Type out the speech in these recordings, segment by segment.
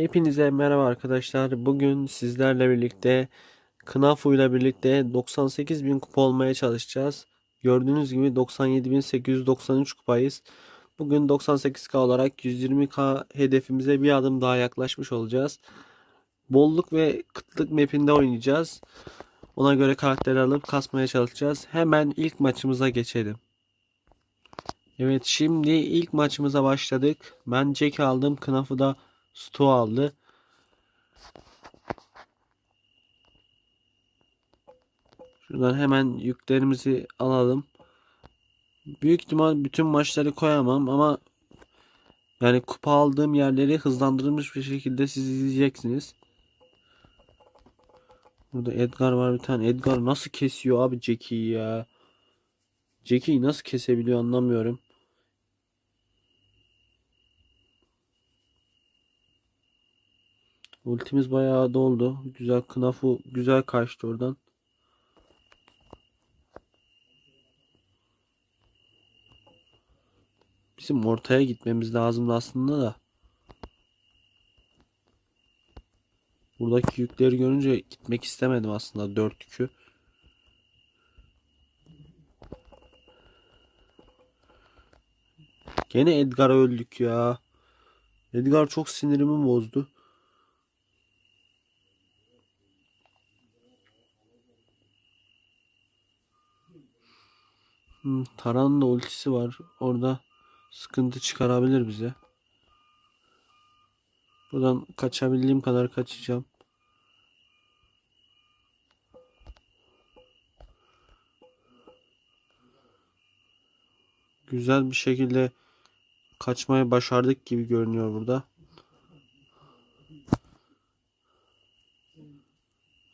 Hepinize merhaba arkadaşlar. Bugün sizlerle birlikte Knafu ile birlikte 98.000 kupa olmaya çalışacağız. Gördüğünüz gibi 97.893 kupayız. Bugün 98k olarak 120k hedefimize bir adım daha yaklaşmış olacağız. Bolluk ve kıtlık mapinde oynayacağız. Ona göre karakter alıp kasmaya çalışacağız. Hemen ilk maçımıza geçelim. Evet şimdi ilk maçımıza başladık. Ben Jack aldım. Knafu da Stu aldı. Şuradan hemen yüklerimizi alalım. Büyük ihtimal bütün maçları koyamam ama yani kupa aldığım yerleri hızlandırılmış bir şekilde siz izleyeceksiniz. Burada Edgar var bir tane. Edgar nasıl kesiyor abi Jackie'yi ya? Jackie'yi nasıl kesebiliyor anlamıyorum. Ultimiz bayağı doldu. Güzel Knafu güzel kaçtı oradan. Bizim ortaya gitmemiz lazımdı aslında da. Buradaki yükleri görünce gitmek istemedim aslında dört yükü. Gene Edgar'a öldük ya. Edgar çok sinirimi bozdu. Hmm, Taran'ın da ultisi var. Orada sıkıntı çıkarabilir bize. Buradan kaçabildiğim kadar kaçacağım. Güzel bir şekilde kaçmayı başardık gibi görünüyor burada.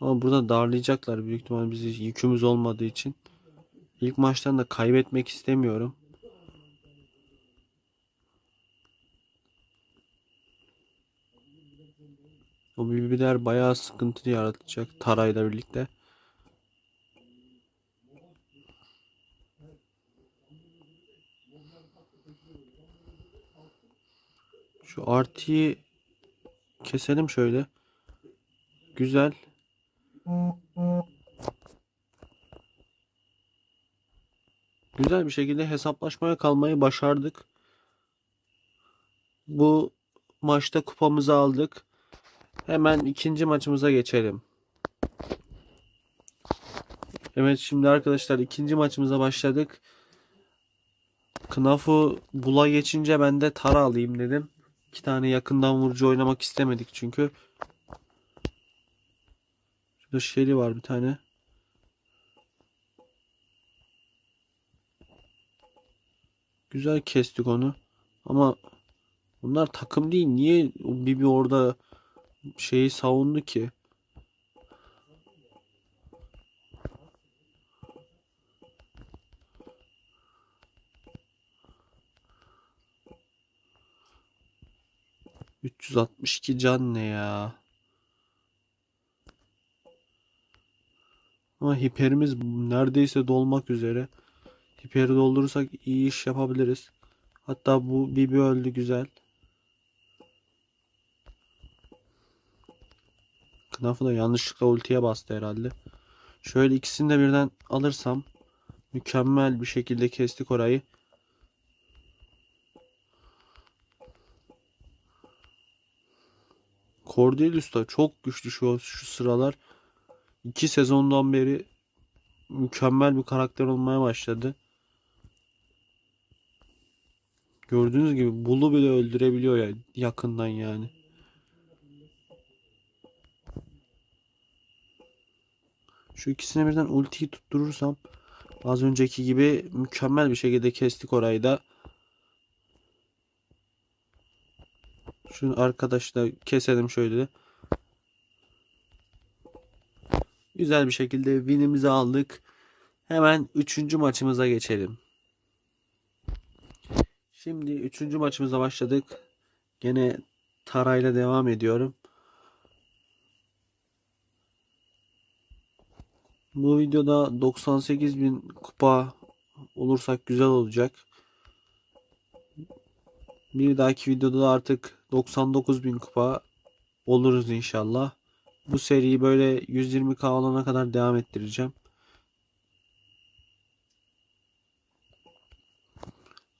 Ama burada darlayacaklar büyük ihtimal bizi yükümüz olmadığı için. İlk maçtan da kaybetmek istemiyorum. O bibiler bayağı sıkıntı yaratacak Taray'la birlikte. Şu artıyı keselim şöyle. Güzel. Güzel bir şekilde hesaplaşmaya kalmayı başardık. Bu maçta kupamızı aldık. Hemen ikinci maçımıza geçelim. Evet şimdi arkadaşlar ikinci maçımıza başladık. Knafu bula geçince ben de Tara alayım dedim. İki tane yakından vurucu oynamak istemedik çünkü. Şurada Shelly var bir tane. Güzel kestik onu. Ama bunlar takım değil. Niye Bibi orada şeyi savundu ki? ...362 can ne ya? Ama hiperimiz neredeyse dolmak üzere. Hiperi doldurursak iyi iş yapabiliriz. Hatta bu Bibi öldü güzel. Knaf'ı da yanlışlıkla ultiye bastı herhalde. Şöyle ikisini de birden alırsam mükemmel bir şekilde kestik orayı. Cordelius da çok güçlü şu, şu sıralar. İki sezondan beri mükemmel bir karakter olmaya başladı. Gördüğünüz gibi Bull'u bile öldürebiliyor ya yakından yani. Şu ikisine birden ultiyi tutturursam az önceki gibi mükemmel bir şekilde kestik orayı da. Şunu arkadaşla keselim şöyle. Güzel bir şekilde winimizi aldık. Hemen üçüncü maçımıza geçelim. Şimdi üçüncü maçımıza başladık. Gene Tarayla devam ediyorum. Bu videoda 98.000 kupa olursak güzel olacak. Bir dahaki videoda da artık 99.000 kupa oluruz inşallah. Bu seriyi böyle 120k olana kadar devam ettireceğim.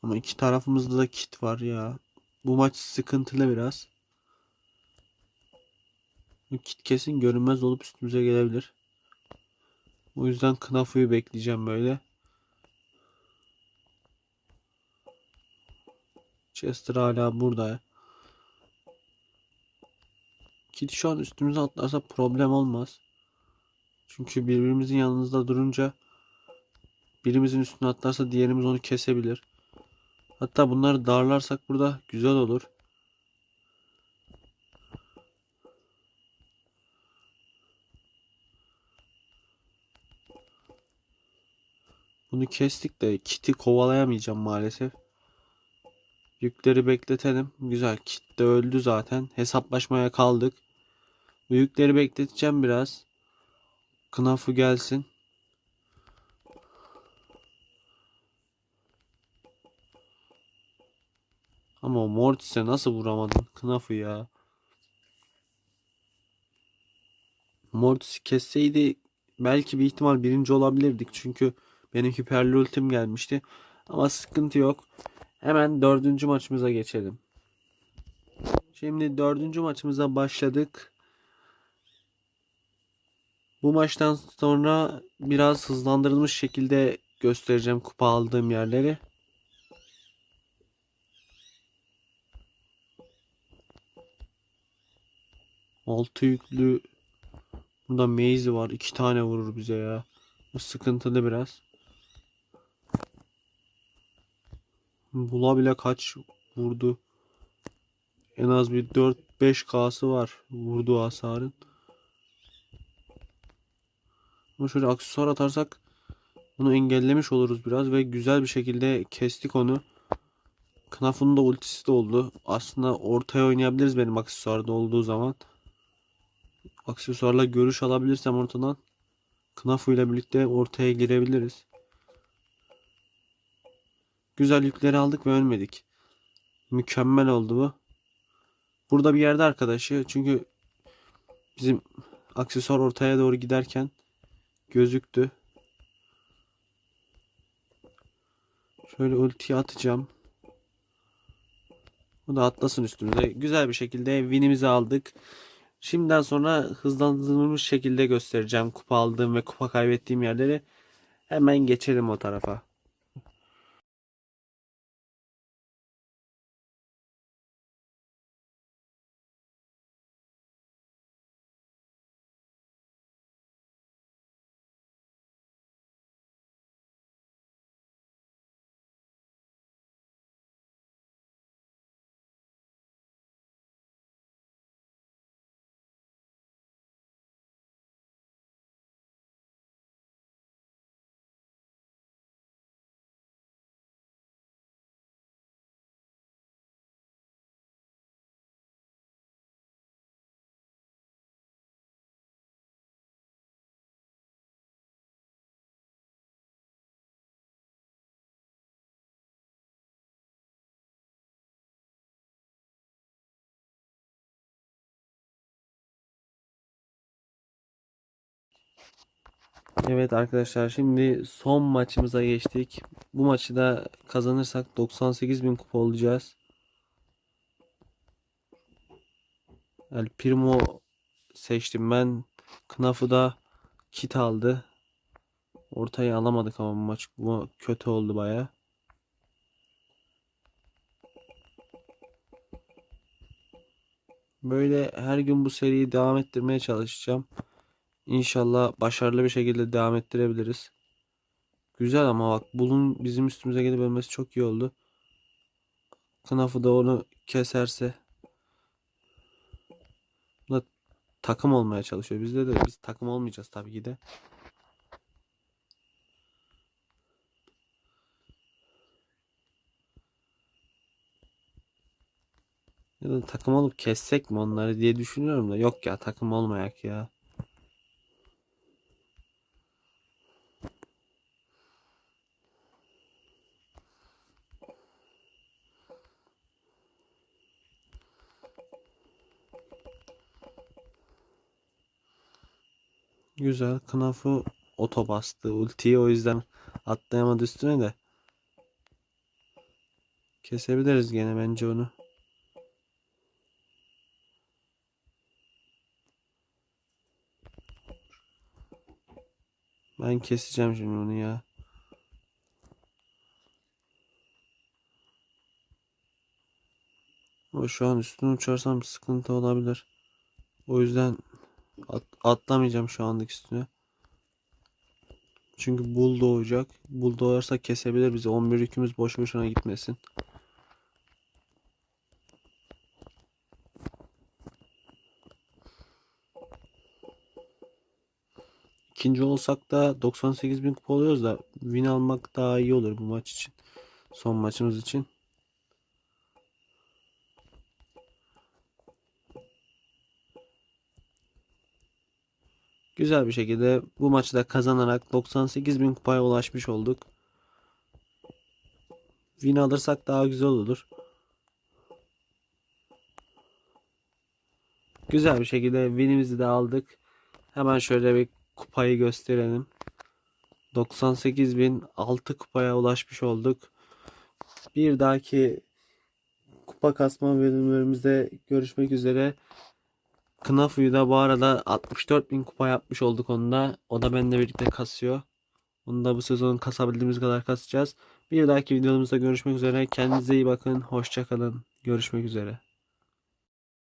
Ama iki tarafımızda da kit var ya. Bu maç sıkıntılı biraz. Bu kit kesin görünmez olup üstümüze gelebilir. O yüzden Knafu'yu bekleyeceğim böyle. Chester hala burada. Kit şu an üstümüze atlarsa problem olmaz. Çünkü birbirimizin yanımızda durunca birimizin üstüne atlarsa diğerimiz onu kesebilir. Hatta bunları darlarsak burada güzel olur. Bunu kestik de kiti kovalayamayacağım maalesef. Yükleri bekletelim. Güzel. Kit de öldü zaten. Hesaplaşmaya kaldık. Bu yükleri bekleteceğim biraz. Knafu gelsin. Ama o Mortis'e nasıl vuramadın Knafu ya? Mortis'i kesseydi belki bir ihtimal birinci olabilirdik. Çünkü benim hiperli ultim gelmişti. Ama sıkıntı yok. Hemen dördüncü maçımıza geçelim. Şimdi dördüncü maçımıza başladık. Bu maçtan sonra biraz hızlandırılmış şekilde göstereceğim kupa aldığım yerleri. Altı yüklü Burada Maze var. iki tane vurur bize ya. Bu sıkıntılı biraz. Bula bile kaç vurdu. En az bir 4-5K'sı var vurduğu hasarın. Ama şöyle aksesuar atarsak bunu engellemiş oluruz biraz ve güzel bir şekilde kestik onu. Knaf'ın da ultisi de oldu. Aslında ortaya oynayabiliriz benim aksesuarda olduğu zaman. Aksesuarla görüş alabilirsem ortadan Knafu ile birlikte ortaya girebiliriz. Güzel yükleri aldık ve ölmedik. Mükemmel oldu bu. Burada bir yerde arkadaşı. Çünkü bizim aksesuar ortaya doğru giderken gözüktü. Şöyle ultiyi atacağım. Bu da atlasın üstümüze. Güzel bir şekilde winimizi aldık. Şimdiden sonra hızlandırılmış şekilde göstereceğim kupa aldığım ve kupa kaybettiğim yerleri. Hemen geçelim o tarafa. Evet arkadaşlar şimdi son maçımıza geçtik. Bu maçı da kazanırsak 98.000 kupa olacağız. El Primo seçtim ben. Knaf'ı da kit aldı. Ortayı alamadık ama bu maç bu kötü oldu baya. Böyle her gün bu seriyi devam ettirmeye çalışacağım. İnşallah başarılı bir şekilde devam ettirebiliriz. Güzel ama bak bulun bizim üstümüze gelip ölmesi çok iyi oldu. Knaf'ı da onu keserse. Bu da takım olmaya çalışıyor. Bizde de biz takım olmayacağız tabii ki de. Ya da takım olup kessek mi onları diye düşünüyorum da yok ya takım olmayak ya. Güzel. Knafu oto bastı. Ultiyi o yüzden atlayamadı üstüne de. Kesebiliriz gene bence onu. Ben keseceğim şimdi onu ya. Ama şu an üstüne uçarsam sıkıntı olabilir. O yüzden at- atlamayacağım şu anlık üstüne. Çünkü bul doğacak. Bul doğarsa kesebilir bizi. 11 yükümüz boş boşuna gitmesin. İkinci olsak da 98 bin kupa oluyoruz da win almak daha iyi olur bu maç için. Son maçımız için. Güzel bir şekilde bu maçı da kazanarak 98 bin kupaya ulaşmış olduk. Win alırsak daha güzel olur. Güzel bir şekilde winimizi de aldık. Hemen şöyle bir kupayı gösterelim. 98.006 kupaya ulaşmış olduk. Bir dahaki kupa kasma bölümlerimizde görüşmek üzere. Knafu'yu da bu arada 64.000 kupa yapmış olduk onda. O da benimle birlikte kasıyor. Onu da bu sezon kasabildiğimiz kadar kasacağız. Bir dahaki videomuzda görüşmek üzere. Kendinize iyi bakın. Hoşça kalın. Görüşmek üzere.